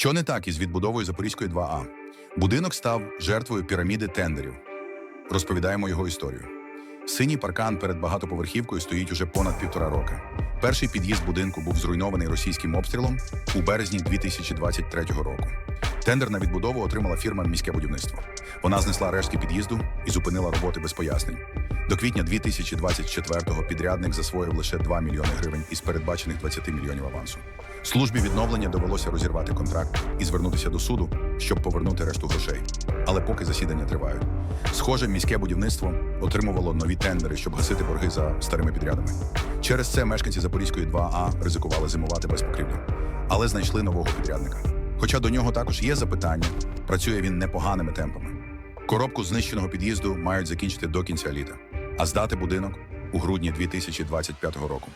Що не так із відбудовою Запорізької 2А? Будинок став жертвою піраміди тендерів. Розповідаємо його історію. Синій паркан перед багатоповерхівкою стоїть уже понад півтора роки. Перший під'їзд будинку був зруйнований російським обстрілом у березні 2023 року. Тендер на відбудову отримала фірма Міське будівництво. Вона знесла рештки під'їзду і зупинила роботи без пояснень. До квітня 2024-го підрядник засвоїв лише 2 мільйони гривень із передбачених 20 мільйонів авансу. Службі відновлення довелося розірвати контракт і звернутися до суду, щоб повернути решту грошей. Але поки засідання тривають. Схоже, міське будівництво отримувало нові тендери, щоб гасити борги за старими підрядами. Через це мешканці Запорізької 2А ризикували зимувати без покрівлі, але знайшли нового підрядника. Хоча до нього також є запитання, працює він непоганими темпами. Коробку знищеного під'їзду мають закінчити до кінця літа, а здати будинок у грудні 2025 року.